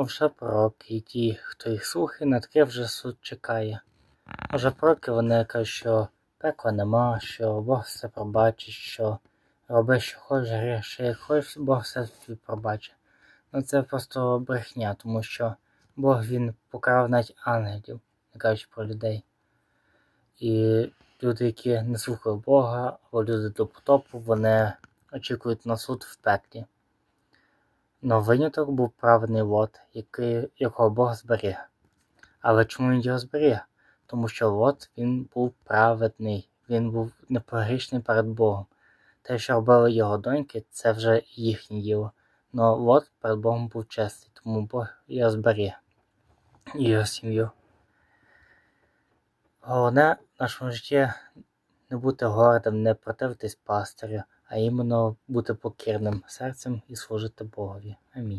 Овше пророки, і ті, хто їх слухає, на таке вже суд чекає. Може, пророки вони кажуть, що пекла нема, що Бог все пробачить, що роби, що хочеш, гріши, як хочеш, Бог все тобі пробачить. Ну це просто брехня, тому що Бог він покарав навіть ангелів, не кажучи про людей. І люди, які не слухали Бога, або люди до потопу, вони очікують на суд в пеклі. Но виняток був праведний Лот, який, якого Бог зберіг. Але чому він його зберіг? Тому що Лот він був праведний, він був непогрішний перед Богом. Те, що робили його доньки, це вже їхнє діло. Но Лот перед Богом був чесний, тому Бог його зберіг його сім'ю. Головне в нашому житті не бути гордим, не противитись пастирю, а іменно бути покірним серцем і служити Богові. Амінь.